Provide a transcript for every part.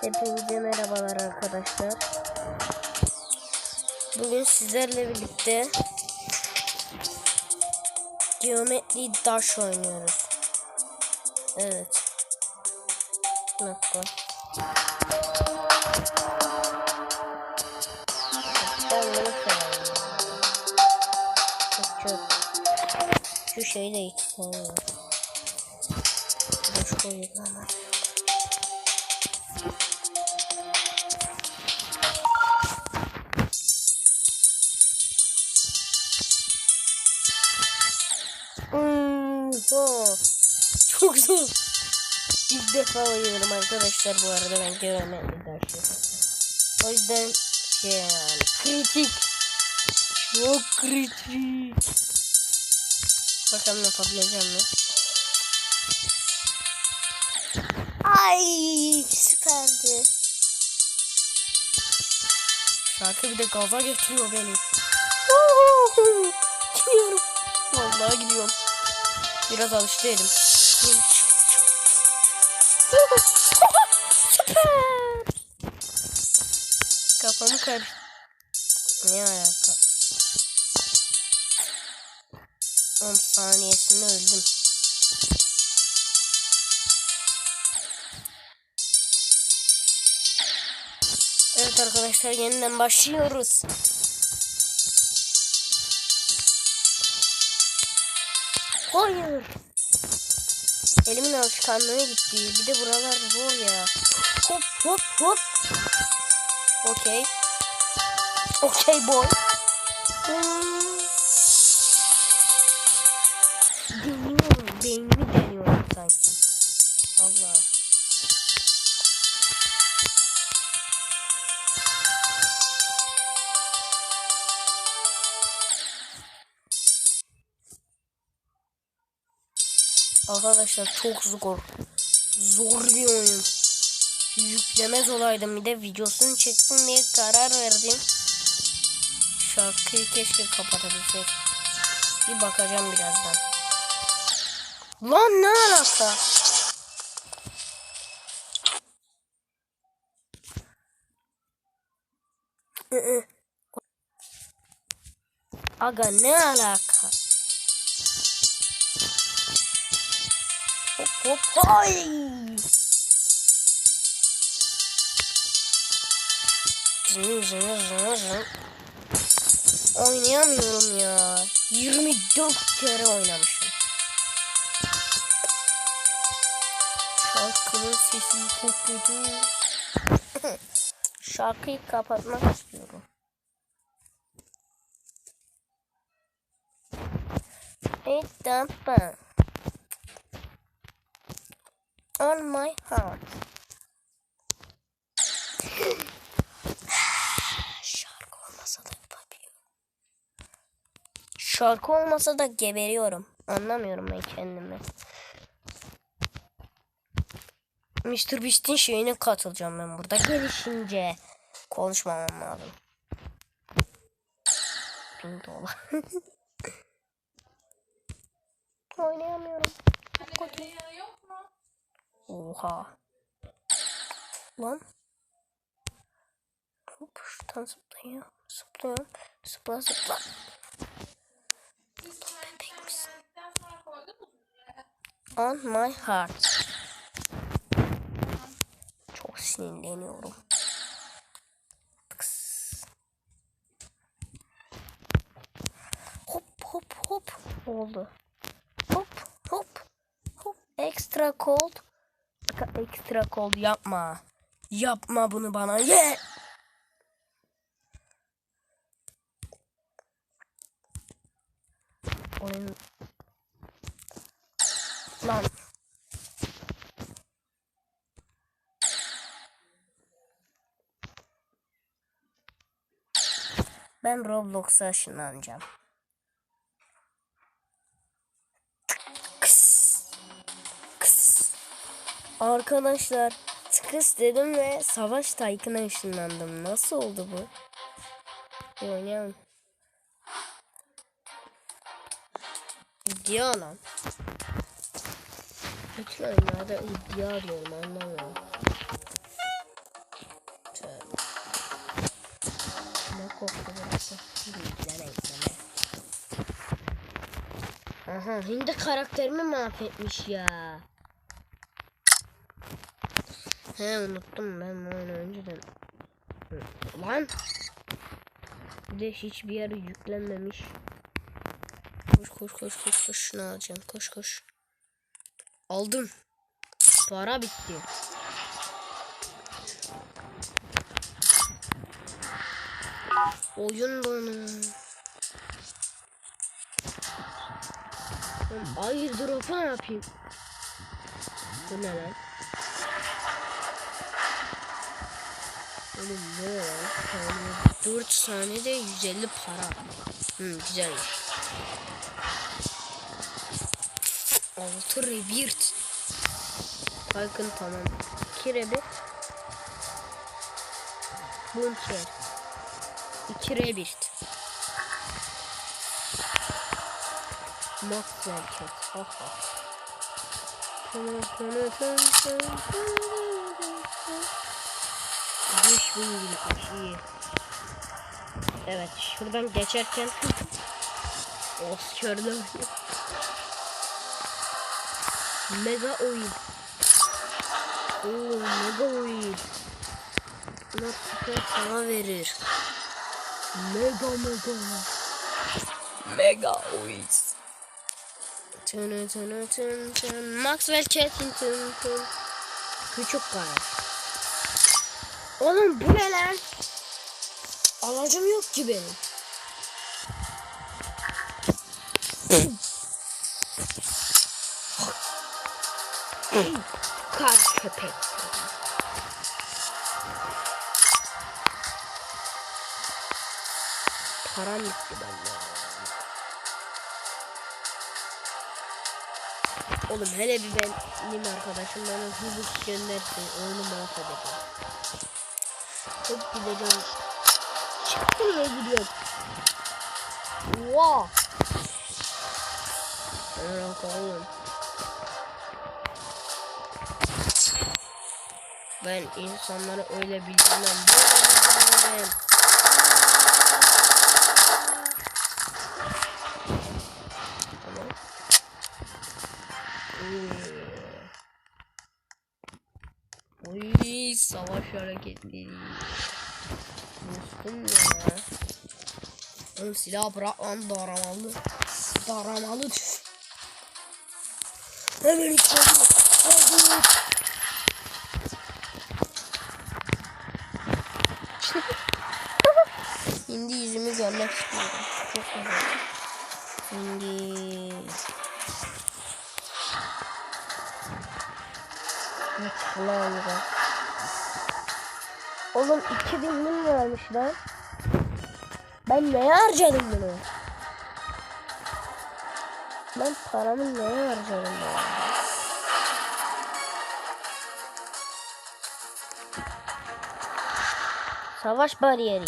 Hepinize merhabalar arkadaşlar. Bugün sizlerle birlikte Geometri Dash oynuyoruz. Evet. Severim. Çok çok. Şu şeyi de hiç sevmiyorum. Boş koyayım Oha. Çok zor. İlk defa oynuyorum arkadaşlar bu arada ben göremem dersi. O yüzden şey yani kritik. Çok kritik. Bakalım yapabileceğim mi? Ay süperdi. Şarkı bir de gaza getiriyor beni. Gidiyorum. Vallahi gidiyorum. Biraz alıştı elim. Kafamı kar. Ne alaka? 10 saniyesinde öldüm. Evet arkadaşlar yeniden başlıyoruz. Hayır. Elimin alışkanlığı gitti. Bir de buralar zor ya. Hop hop hop. Okey. Okey boy. Deniyorum. Beynimi deniyorum sanki. Allah. Arkadaşlar çok zor. Zor bir oyun. Yüklemez olaydım bir de videosunu çektim diye karar verdim. Şarkıyı keşke kapatabilsek. Bir bakacağım birazdan. Lan ne alaka? Aga ne alaka? Hop hop hay. Zın zın zın zın. Oynayamıyorum ya. 24 kere oynamışım. Şarkının sesi çok. Şarkıyı kapatmak istiyorum. Evet tamam. On my heart. Şarkı olmasa da yapabiliyorum. Şarkı olmasa da geberiyorum. Anlamıyorum ben kendimi. Mr. Beast'in şeyine katılacağım ben burada. Gelişince konuşmamam lazım. Bin dolar. Oynayamıyorum. Çok kötü. Oha. Lan. Hop şuradan zıplayayım. Zıplıyorum. Zıpla zıpla. On my heart. Çok sinirleniyorum. Hop hop hop. Oldu. Hop hop hop. Extra cold. Extra cold yapma. Yapma bunu bana. Ye. Oyun. Lan. Ben Roblox'a ışınlanacağım. Arkadaşlar tıkıs dedim ve savaş taykına ışınlandım. Nasıl oldu bu? Bir oynayalım. İddia lan. Bütün oyunlarda iddia arıyorum anlamıyorum. Tövbe. Burası? Aha hindi karakterimi mahvetmiş ya. He unuttum ben bu oyunu önceden. Lan. Bir de hiçbir yere yüklenmemiş. Koş koş koş koş koş şunu alacağım koş koş. Aldım. Para bitti. Oyun donu. Hayır drop'a ne yapayım? Bu ne lan? Oğlum ne ya? Yani 4 saniyede 150 para. Hı güzelmiş. 6 revirt. Bakın tamam. 2 rebir. Bunker. 2 rebirt. Max erkek. Ha ah, ah. ha. Tamam, tamam, tamam, tamam. 5000 lira iyi. Evet şuradan geçerken Oscar'lı Mega oyun Oo mega oyun Buna süper sana verir. Mega mega. Mega oyun Tın tın tın tın Maxwell Chattington Küçük kara Oğlum bu ne lan? Alacım yok ki benim. Kar köpek. Param gitti bende. Oğlum hele bir benim arkadaşım bana hızlı göndersin. Oyunu mahvedeceğim. Çok gideceğim. Çıktım ve gidiyorum. Wow. Merak oğlum. Ben insanları öyle bilmem. Böyle bilmem. Tamam. Oo. Oy savaş hareketleri. Dostum ya. Oğlum silah bırak lan daramalı. Daramalı tüf. Hemen içeri. Hadi. Şimdi yüzümü görmek istiyorum. Çok güzel. Şimdi... Ne kulağımda. Oğlum 2000 bin vermiş lan. Ben neye harcadım bunu? Ben paramı neye harcadım ya? Savaş bariyeri.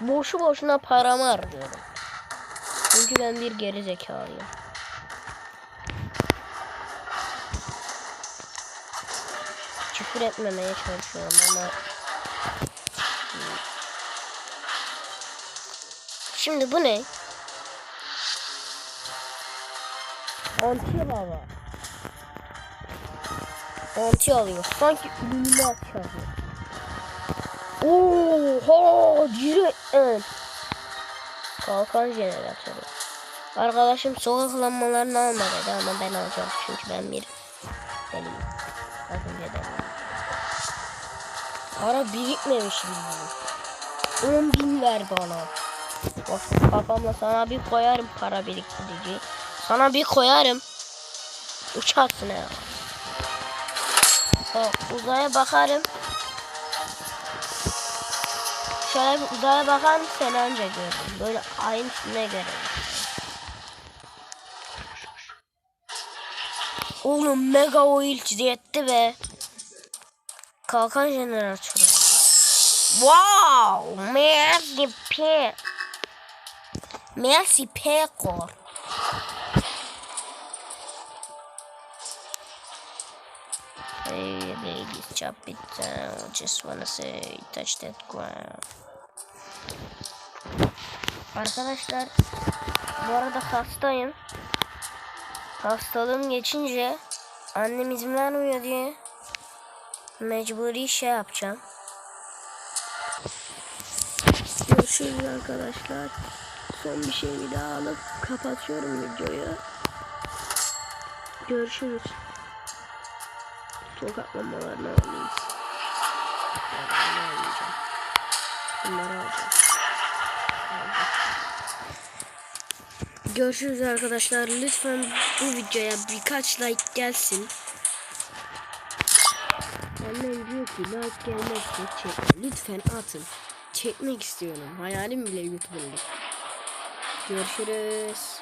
Boşu boşuna paramı harcıyorum. Çünkü ben bir geri zekalıyım. Küfür etmemeye çalışıyorum ama Şimdi bu ne? Anti hava. Anti alıyor. Sanki ünlü açıyor. Oha direkt Kalkan jeneratörü. Arkadaşım sokak lambalarını alma dedi ama ben alacağım çünkü ben bir deliyim. Az önce deliyim. Para birikmemiş bildiğin. 10 bin ver bana. Bak kafamla sana bir koyarım para biriktirici. Sana bir koyarım. Uçarsın ya. Bak uzaya bakarım. Şöyle bir uzaya bakan sen anca gördüm. Böyle aynısına göre. Oğlum mega oil yetti be. Kalkan jeneratörü. Wow! Merci P. Merci Pekor. Hey ladies, chop it down. Just wanna say, touch that ground. Arkadaşlar, bu arada hastayım. Hastalığım geçince annem izin vermiyor diye mecburi şey yapacağım. Görüşürüz arkadaşlar. Son bir şey daha alıp kapatıyorum videoyu. Görüşürüz. Almayacağım. Bunları alacağım. Görüşürüz arkadaşlar. Lütfen bu videoya birkaç like gelsin. Annem diyor ki like gelmezse çekme. Lütfen atın. Çekmek istiyorum. Hayalim bile YouTube'da. Görüşürüz.